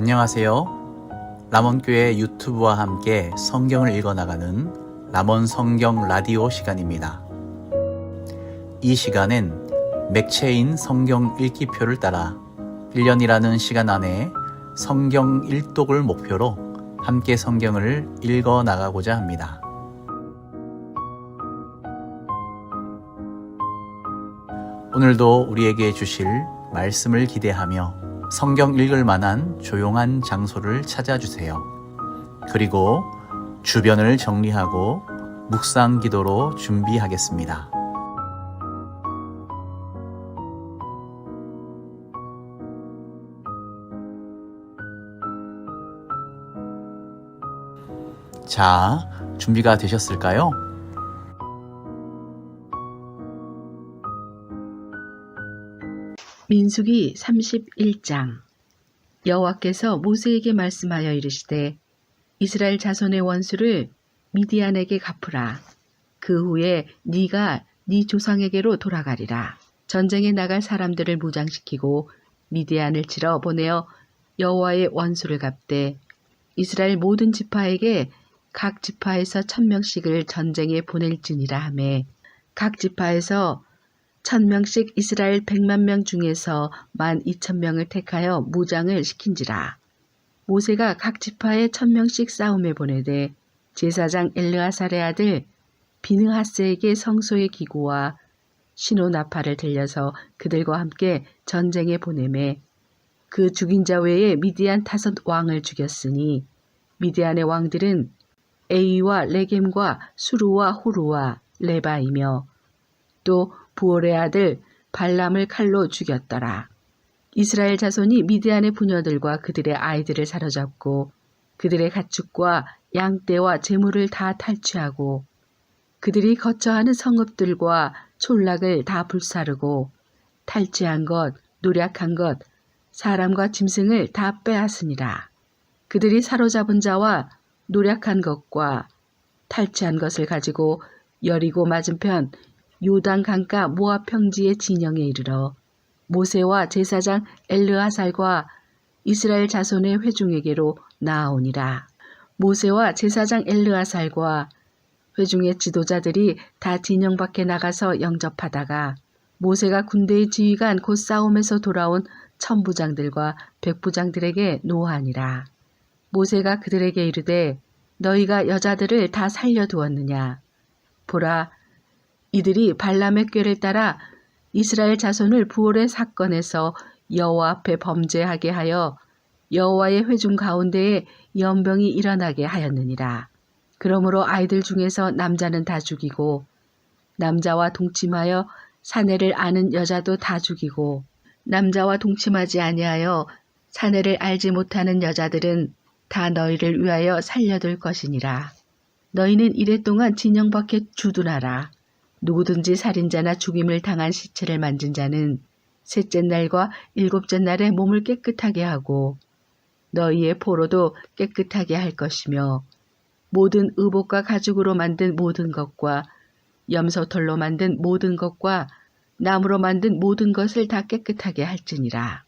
안녕하세요. 라몬교회 유튜브와 함께 성경을 읽어나가는 라몬 성경 라디오 시간입니다. 이 시간엔 맥체인 성경 읽기표를 따라 1년이라는 시간 안에 성경 일독을 목표로 함께 성경을 읽어 나가고자 합니다. 오늘도 우리에게 주실 말씀을 기대하며 성경 읽을 만한 조용한 장소를 찾아주세요. 그리고 주변을 정리하고 묵상 기도로 준비하겠습니다. 자, 준비가 되셨을까요? 민수기 31장. 여호와께서 모세에게 말씀하여 이르시되 이스라엘 자손의 원수를 미디안에게 갚으라. 그 후에 네가 네 조상에게로 돌아가리라. 전쟁에 나갈 사람들을 무장시키고 미디안을 치러 보내어 여호와의 원수를 갚되 이스라엘 모든 지파에게 각 지파에서 천 명씩을 전쟁에 보낼지니라 하매 각 지파에서 천 명씩 이스라엘 백만 명 중에서 만 이천 명을 택하여 무장을 시킨지라. 모세가 각 지파에 천 명씩 싸움에 보내되 제사장 엘르아살의 아들 비느하스에게 성소의 기구와 신호나팔을 들려서 그들과 함께 전쟁에 보내매 그 죽인 자 외에 미디안 다섯 왕을 죽였으니 미디안의 왕들은 에이와 레겜과 수루와 호루와 레바이며 또 부올의 아들 발람을 칼로 죽였더라. 이스라엘 자손이 미디안의 부녀들과 그들의 아이들을 사로잡고 그들의 가축과 양떼와 재물을 다 탈취하고 그들이 거처하는 성읍들과 촌락을 다 불사르고 탈취한 것, 노략한 것, 사람과 짐승을 다 빼앗으니라. 그들이 사로잡은 자와 노략한 것과 탈취한 것을 가지고 여리고 맞은편 요단 강가 모압 평지의 진영에 이르러 모세와 제사장 엘르아살과 이스라엘 자손의 회중에게로 나아오니라. 모세와 제사장 엘르아살과 회중의 지도자들이 다 진영 밖에 나가서 영접하다가 모세가 군대의 지휘관 곧 싸움에서 돌아온 천부장들과 백부장들에게 노하니라. 모세가 그들에게 이르되 너희가 여자들을 다 살려두었느냐. 보라 이들이 발람의 꾀를 따라 이스라엘 자손을 부올의 사건에서 여호와 앞에 범죄하게 하여 여호와의 회중 가운데에 연병이 일어나게 하였느니라. 그러므로 아이들 중에서 남자는 다 죽이고 남자와 동침하여 사내를 아는 여자도 다 죽이고 남자와 동침하지 아니하여 사내를 알지 못하는 여자들은 다 너희를 위하여 살려둘 것이니라. 너희는 이래 동안 진영 밖에 주둔하라. 누구든지 살인자나 죽임을 당한 시체를 만진 자는 셋째 날과 일곱째 날에 몸을 깨끗하게 하고 너희의 포로도 깨끗하게 할 것이며 모든 의복과 가죽으로 만든 모든 것과 염소털로 만든 모든 것과 나무로 만든 모든 것을 다 깨끗하게 할지니라.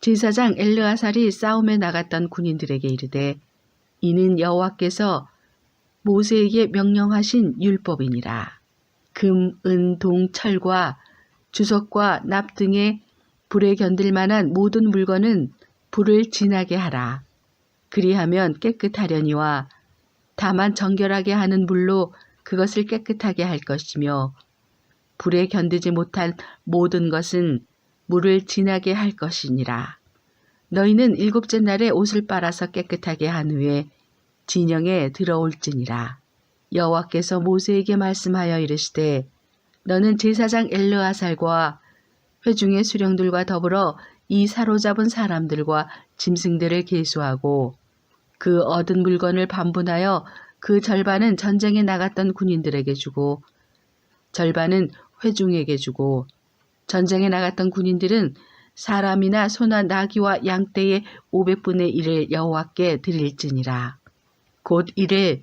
제사장 엘르아살이 싸움에 나갔던 군인들에게 이르되 이는 여호와께서 모세에게 명령하신 율법이니라. 금, 은, 동, 철과 주석과 납 등의 불에 견딜 만한 모든 물건은 불을 진하게 하라. 그리하면 깨끗하려니와 다만 정결하게 하는 물로 그것을 깨끗하게 할 것이며 불에 견디지 못한 모든 것은 물을 진하게 할 것이니라. 너희는 일곱째 날에 옷을 빨아서 깨끗하게 한 후에 진영에 들어올지니라. 여호와께서 모세에게 말씀하여 이르시되 너는 제사장 엘르아살과 회중의 수령들과 더불어 이 사로잡은 사람들과 짐승들을 계수하고 그 얻은 물건을 반분하여 그 절반은 전쟁에 나갔던 군인들에게 주고 절반은 회중에게 주고 전쟁에 나갔던 군인들은 사람이나 소나 나귀와 양떼의 500분의 1을 여호와께 드릴지니라. 곧 이를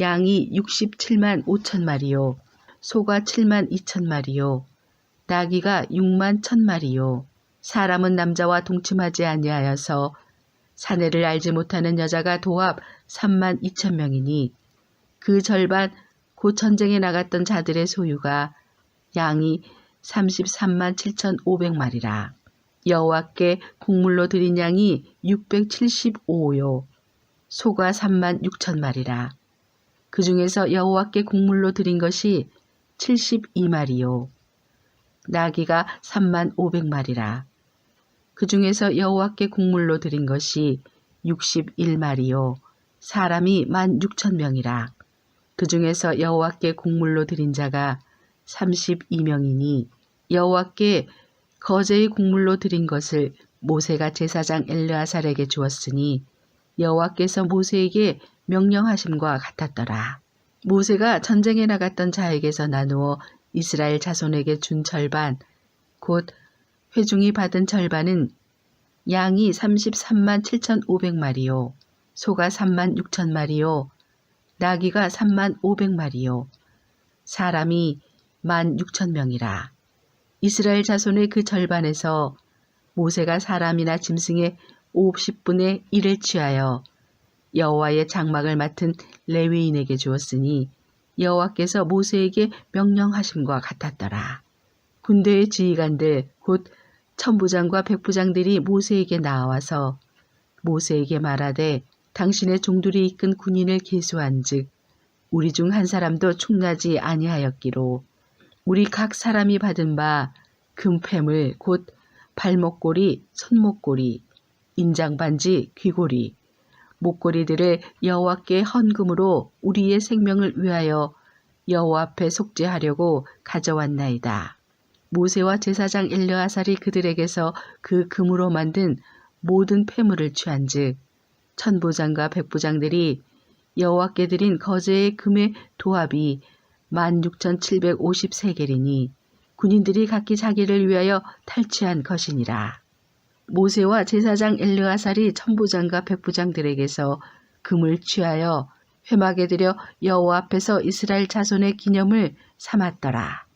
양이 67만 5천 마리요 소가 7만 2천 마리요 나귀가 6만 1천 마리요 사람은 남자와 동침하지 아니하여서 사내를 알지 못하는 여자가 도합 3만 2천 명이니 그 절반 곧 전쟁에 나갔던 자들의 소유가 양이 33만 7천 5백 마리라. 여호와께 곡물로 드린 양이 675요. 소가 3만 6천 마리라. 그 중에서 여호와께 곡물로 드린 것이 72마리요. 나귀가 3만 500마리라. 그 중에서 여호와께 곡물로 드린 것이 61마리요. 사람이 1만 6천 명이라. 그 중에서 여호와께 곡물로 드린 자가 32명이니 여호와께 거제의 곡물로 드린 것을 모세가 제사장 엘르아살에게 주었으니 여호와께서 모세에게 명령하심과 같았더라. 모세가 전쟁에 나갔던 자에게서 나누어 이스라엘 자손에게 준 절반, 곧 회중이 받은 절반은 양이 33만 7,500마리요, 소가 3만 6천 마리요, 나귀가 3만 500마리요, 사람이 1만 6천 명이라. 이스라엘 자손의 그 절반에서 모세가 사람이나 짐승의 50분의 1을 취하여 여호와의 장막을 맡은 레위인에게 주었으니 여호와께서 모세에게 명령하심과 같았더라. 군대의 지휘관들 곧 천부장과 백부장들이 모세에게 나와서 모세에게 말하되 당신의 종들이 이끈 군인을 계수한즉 우리 중 한 사람도 충나지 아니하였기로 우리 각 사람이 받은 바 금패물 곧 발목고리, 손목고리, 인장반지, 귀고리, 목고리들을 여호와께 헌금으로 우리의 생명을 위하여 여호와 앞에 속죄하려고 가져왔나이다. 모세와 제사장 엘르아살이 그들에게서 그 금으로 만든 모든 폐물을 취한즉 천부장과 백부장들이 여호와께 드린 거제의 금의 도합이 16,750세겔이니 군인들이 각기 자기를 위하여 탈취한 것이니라. 모세와 제사장 엘르아살이 천부장과 백부장들에게서 금을 취하여 회막에 들여 여호와 앞에서 이스라엘 자손의 기념을 삼았더라.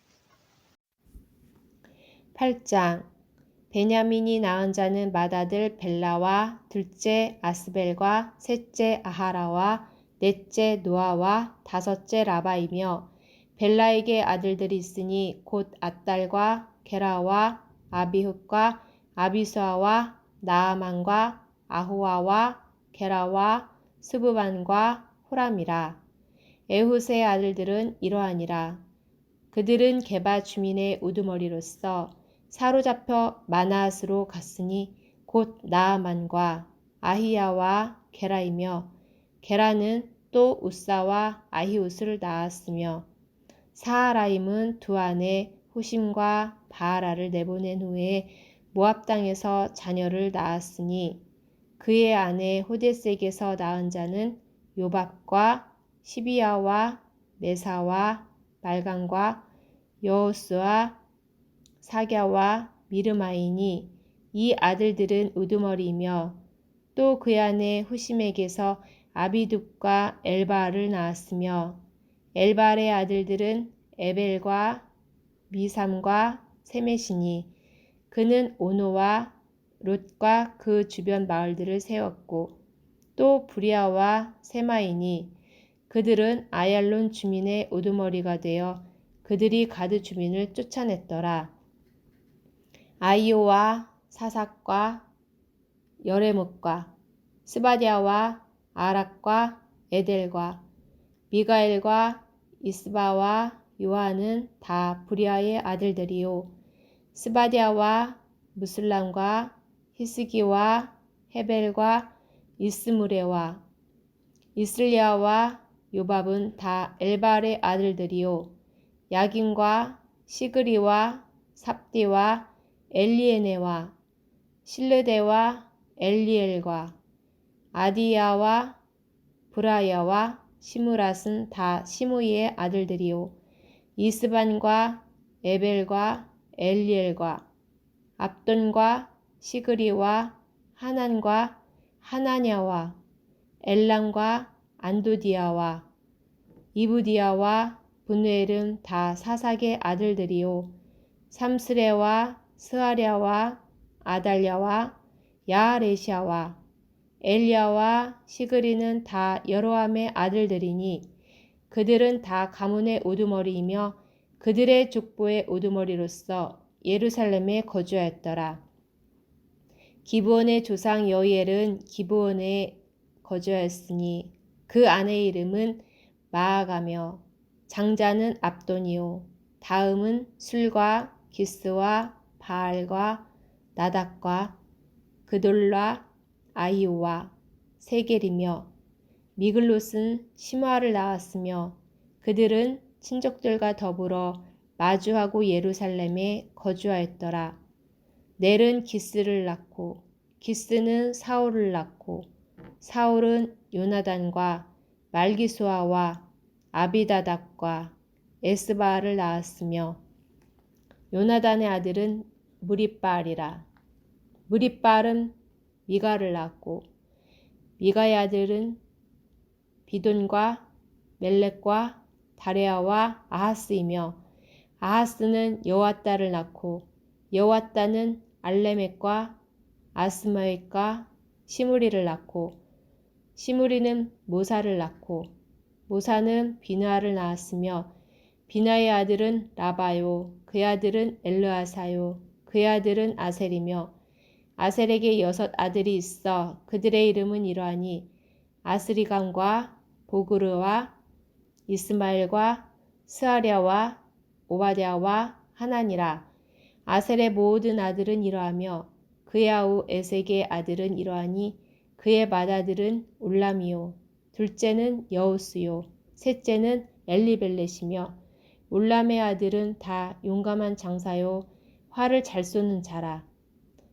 8장 베냐민이 낳은 자는 맏아들 벨라와 둘째 아스벨과 셋째 아하라와 넷째 노아와 다섯째 라바이며 벨라에게 아들들이 있으니 곧 앗달과 게라와 아비훗과 아비수아와 나아만과 아후아와 게라와 스브반과 호람이라. 에훗의 아들들은 이러하니라. 그들은 게바 주민의 우두머리로서 사로잡혀 마나앗으로 갔으니 곧 나아만과 아히야와 게라이며 게라는 또 우사와 아히웃을 낳았으며 사하라임은 두 아내 후심과 바하라를 내보낸 후에 모압 땅에서 자녀를 낳았으니 그의 아내 호데스에게서 낳은 자는 요밥과 시비야와 메사와 말간과 여호스와 사갸와 미르마이니 이 아들들은 우두머리이며 또 그 아내 후심에게서 아비둡과 엘바알을 낳았으며 엘바알의 아들들은 에벨과 미삼과 세메시니 그는 오노와 롯과 그 주변 마을들을 세웠고 또 부리아와 세마이니 그들은 아얄론 주민의 우두머리가 되어 그들이 가드 주민을 쫓아냈더라. 아이오와 사삭과 여레묵과 스바디아와 아락과 에델과 미가엘과 이스바와 요한은 다 부리아의 아들들이요 스바디아와 무슬람과 히스기와 헤벨과 이스무레와 이슬리아와 요밥은 다 엘발의 아들들이요. 야긴과 시그리와 삽디와 엘리에네와 실르데와 엘리엘과 아디야와 브라야와 시무랏은 다 시므이의 아들들이요. 이스반과 에벨과 엘리엘과 압돈과 시그리와 하난과 하나냐와 엘람과 안도디아와 이브디아와 분누엘은 다 사삭의 아들들이요. 삼스레와 스하랴와 아달랴와 야레시아와 엘리야와 시그리는 다 여로함의 아들들이니 그들은 다 가문의 우두머리이며 그들의 족보의 우두머리로서 예루살렘에 거주하였더라. 기브온의 조상 여이엘은 기브온에 거주하였으니 그 아내의 이름은 마아가며 장자는 압돈이요 다음은 술과 기스와 바알과 나닥과 그돌라 아이오와 세겔이며 미글롯은 시므아를 낳았으며 그들은 친족들과 더불어 마주하고 예루살렘에 거주하였더라. 넬은 기스를 낳고 기스는 사울을 낳고 사울은 요나단과 말기수아와 아비다닥과 에스바를 낳았으며 요나단의 아들은 무리바알이라. 무리바알은 미가를 낳았고 미가의 아들은 비돈과 멜렉과 다레아와 아하스이며 아하스는 여호와따를 낳고 여호와따는 알레멕과 아스마웻과 시므리를 낳고 시므리는 모사를 낳고 모사는 비나를 낳았으며 비나의 아들은 라바요 그의 아들은 엘르아사요 그의 아들은 아셀이며 아셀에게 여섯 아들이 있어 그들의 이름은 이러하니 아스리감과 보그르와 이스마엘과 스하랴와 오바댜와 하나니라. 아셀의 모든 아들은 이러하며 그의 아우 에색의 아들은 이러하니 그의 맏아들은 울람이요. 둘째는 여우스요. 셋째는 엘리벨렛이며 울람의 아들은 다 용감한 장사요. 활을 잘 쏘는 자라.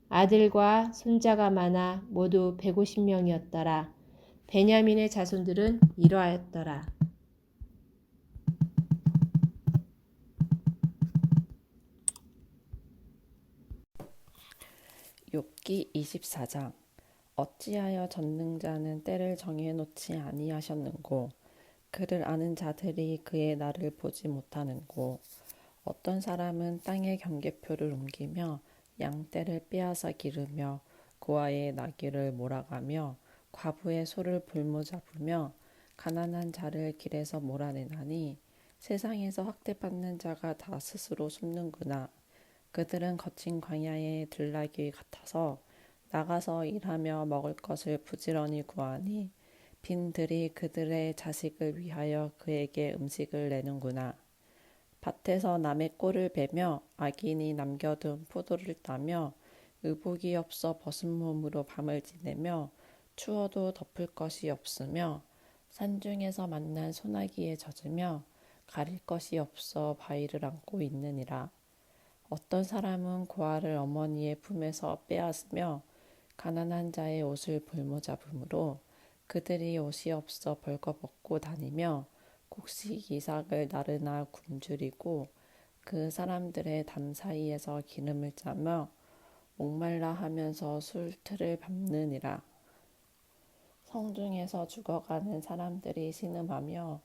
아들과 손자가 많아 모두 150명이었더라. 베냐민의 자손들은 이러하였더라 욥기 24장. 어찌하여 전능자는 때를 정해 놓지 아니하셨는고? 그를 아는 자들이 그의 날을 보지 못하는고? 어떤 사람은 땅의 경계표를 옮기며 양떼를 빼앗아 기르며 고아의 나귀를 몰아가며 과부의 소를 불모잡으며 가난한 자를 길에서 몰아내나니 세상에서 학대받는 자가 다 스스로 숨는구나. 그들은 거친 광야의 들나귀 같아서 나가서 일하며 먹을 것을 부지런히 구하니 빈들이 그들의 자식을 위하여 그에게 음식을 내는구나. 밭에서 남의 꼴을 베며 악인이 남겨둔 포도를 따며 의복이 없어 벗은 몸으로 밤을 지내며 추워도 덮을 것이 없으며 산중에서 만난 소나기에 젖으며 가릴 것이 없어 바위를 안고 있느니라. 어떤 사람은 고아를 어머니의 품에서 빼앗으며 가난한 자의 옷을 볼모잡음으로 그들이 옷이 없어 벌거벗고 다니며 곡식 이삭을 나르나 굶주리고 그 사람들의 담 사이에서 기름을 짜며 목말라 하면서 술틀을 밟느니라. 성중에서 죽어가는 사람들이 신음하며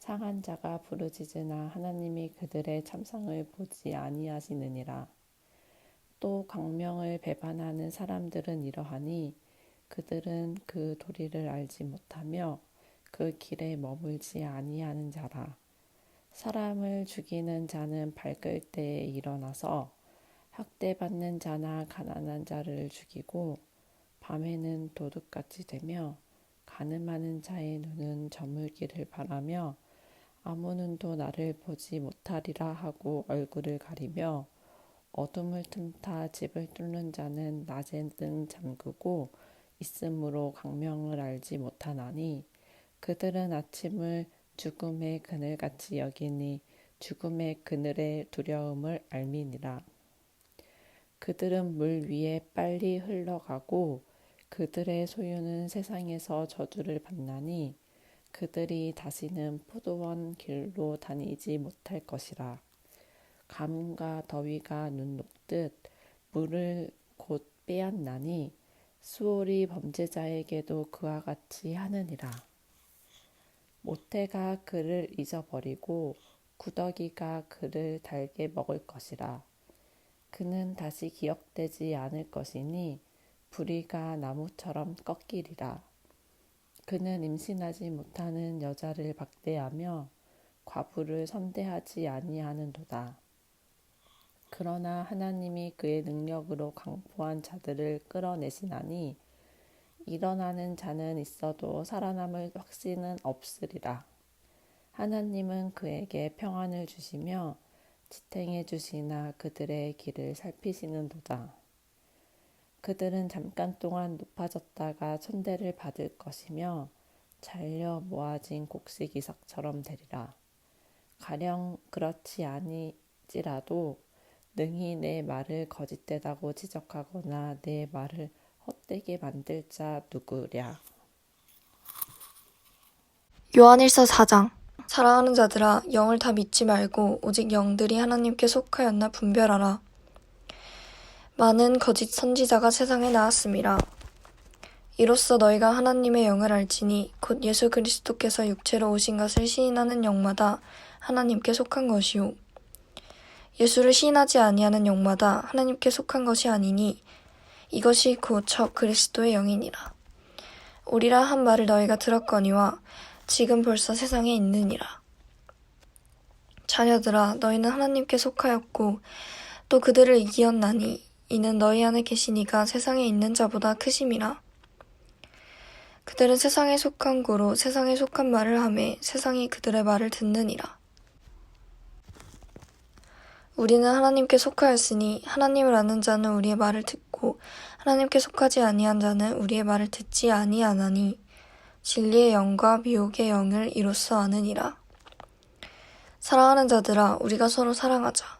상한 자가 부르짖으나 하나님이 그들의 참상을 보지 아니하시느니라. 또 광명을 배반하는 사람들은 이러하니 그들은 그 도리를 알지 못하며 그 길에 머물지 아니하는 자라. 사람을 죽이는 자는 밝을 때에 일어나서 학대받는 자나 가난한 자를 죽이고 밤에는 도둑같이 되며 가늠하는 자의 눈은 저물기를 바라며 아무 눈도 나를 보지 못하리라 하고 얼굴을 가리며 어둠을 틈타 집을 뚫는 자는 낮에 는 잠그고 있으므로 광명을 알지 못하나니 그들은 아침을 죽음의 그늘같이 여기니 죽음의 그늘의 두려움을 알미니라. 그들은 물 위에 빨리 흘러가고 그들의 소유는 세상에서 저주를 받나니 그들이 다시는 포도원 길로 다니지 못할 것이라. 가뭄과 더위가 눈 녹듯 물을 곧 빼앗나니 수월이 범죄자에게도 그와 같이 하느니라. 모태가 그를 잊어버리고 구더기가 그를 달게 먹을 것이라. 그는 다시 기억되지 않을 것이니 부리가 나무처럼 꺾이리라. 그는 임신하지 못하는 여자를 박대하며 과부를 선대하지 아니하는도다. 그러나 하나님이 그의 능력으로 강포한 자들을 끌어내시나니 일어나는 자는 있어도 살아남을 확신은 없으리라. 하나님은 그에게 평안을 주시며 지탱해 주시나 그들의 길을 살피시는도다. 그들은 잠깐 동안 높아졌다가 천대를 받을 것이며 잘려 모아진 곡식 이삭처럼 되리라. 가령 그렇지 아니지라도 능히 내 말을 거짓되다고 지적하거나 내 말을 헛되게 만들 자 누구랴. 요한일서 4장 사랑하는 자들아 영을 다 믿지 말고 오직 영들이 하나님께 속하였나 분별하라. 많은 거짓 선지자가 세상에 나왔음이라. 이로써 너희가 하나님의 영을 알지니 곧 예수 그리스도께서 육체로 오신 것을 시인하는 영마다 하나님께 속한 것이요. 예수를 시인하지 아니하는 영마다 하나님께 속한 것이 아니니 이것이 곧저 그리스도의 영이니라. 우리라 한 말을 너희가 들었거니와 지금 벌써 세상에 있느니라. 자녀들아, 너희는 하나님께 속하였고, 또 그들을 이기었나니, 이는 너희 안에 계시니가 세상에 있는 자보다 크심이라. 그들은 세상에 속한 고로 세상에 속한 말을 하매 세상이 그들의 말을 듣느니라. 우리는 하나님께 속하였으니 하나님을 아는 자는 우리의 말을 듣고 하나님께 속하지 아니한 자는 우리의 말을 듣지 아니하나니 진리의 영과 미혹의 영을 이로써 아느니라. 사랑하는 자들아, 우리가 서로 사랑하자.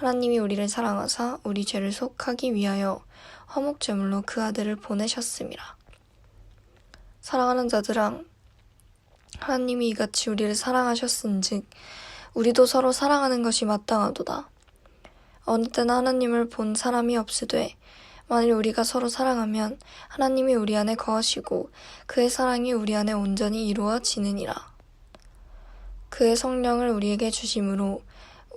하나님이 우리를 사랑하사 우리 죄를 속하기 위하여 화목 제물로 그 아들을 보내셨음이라. 사랑하는 자들아 하나님이 이같이 우리를 사랑하셨은즉 우리도 서로 사랑하는 것이 마땅하도다. 어느 때나 하나님을 본 사람이 없으되 만일 우리가 서로 사랑하면 하나님이 우리 안에 거하시고 그의 사랑이 우리 안에 온전히 이루어지느니라. 그의 성령을 우리에게 주심으로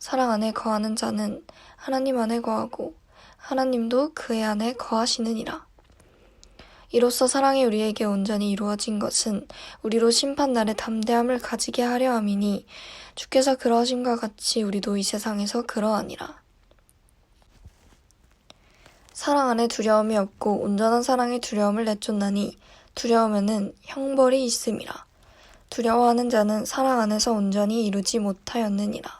사랑 안에 거하는 자는 하나님 안에 거하고 하나님도 그의 안에 거하시느니라. 이로써 사랑이 우리에게 온전히 이루어진 것은 우리로 심판날에 담대함을 가지게 하려 함이니 주께서 그러하심과 같이 우리도 이 세상에서 그러하니라. 사랑 안에 두려움이 없고 온전한 사랑의 두려움을 내쫓나니 두려움에는 형벌이 있음이라. 두려워하는 자는 사랑 안에서 온전히 이루지 못하였느니라.